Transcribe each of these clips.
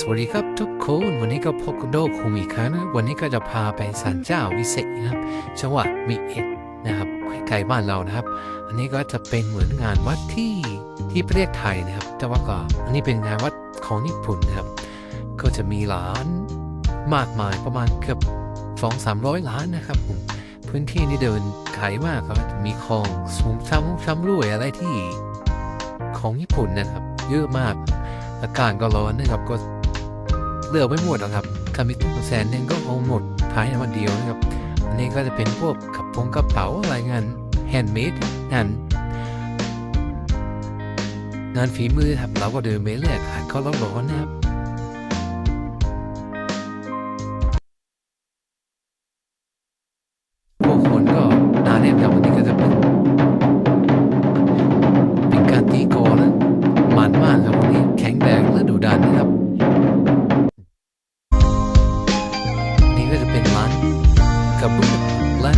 สวัสดีครับทุกคนวันนี้ก็พบกับโดคุมอีกครั้งนะวันนี้ก็จะพาไปศาลเจ้าวิเศษนะครับจังหวัดวิเอ็ดนะครับใกล้บ้านเรานะครับ อันนี้ก็จะเป็นเหมือนงานวัดที่ที่ประเทศไทยนะครับ แต่ว่าก็อันนี้เป็นงานวัดของญี่ปุ่นนะครับ ก็จะมีร้านมากมายประมาณเกือบสองสามร้อยล้านนะครับผมพื้นที่นี่เดินไกลมากครับมีคลองสูงช้ำช้ำรวยอะไรที่ของญี่ปุ่นนะครับ เยอะมากอากาศก็ร้อนนะครับก็ เลือกไม่หมดหรอกครับถ้ามีตู้แสนหนึ่งก็คงหมดภายในวันเดียวนะครับ อันนี้ก็จะเป็นพวกกระโปรงกระเป๋าอะไรงานแฮนด์เมดงานงานฝีมือครับเราก็เดินไปเรื่อยอากาศก็ร้อนนะครับพวกคนก็นาแน่นครับวันนี้ก็จะเป็น กระเบื้องร้า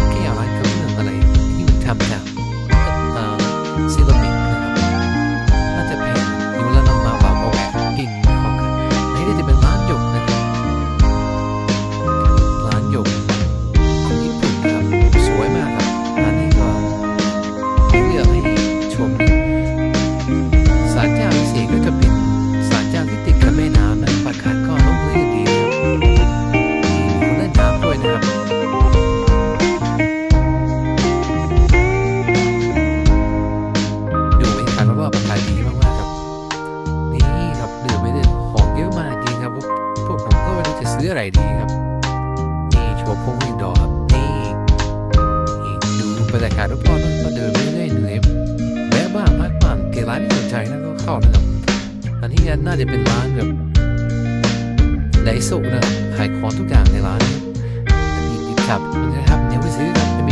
ซื้ออะไรดีครับ นี่โชว์พงวินดอครับนี่นี่ดูบรรยากาศรอบๆแล้วก็เดินไม่ได้เหนื่อยแวะบ้างพักบ้างเกร้านที่สนใจนะก็เข้านะครับอันนี้น่าจะเป็นร้านแบบไดโซะนะครับขายของทุกอย่างในร้านนนี้ติดขับนะครับยังไม่ซื้อครับ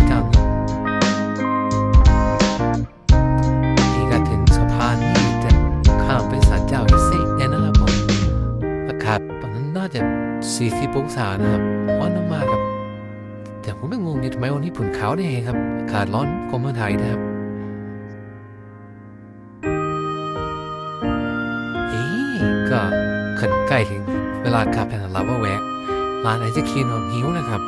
40องศานะครับร้อนมากๆครับแต่ผมไม่งงอยู่ทำไมวันนี้ผุนขาวได้ไงครับอากาศร้อนกว่าเมืองไทยนะครับเอ๊ะก็ขันใกล้ถึงเวลากลับแล้วเราก็แวะร้านไอศครีมหิวนะครับ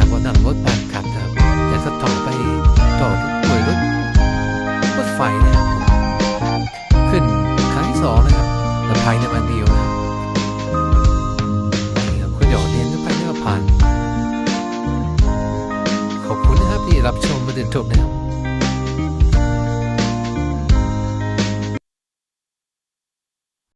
ากว่านั่งรถบัสกลับนครับแต่ก็ต่อไปต่อที่ป่วยรถรถไฟนะครับขึ้นครั้งที่สองนะครับแต่ภายในวันเดียวนะครับนี่ครับคุณหยอดเรียนไปเรื่อยผ่าน ขอบคุณนะครับที่รับชมมาจนจบนะครับ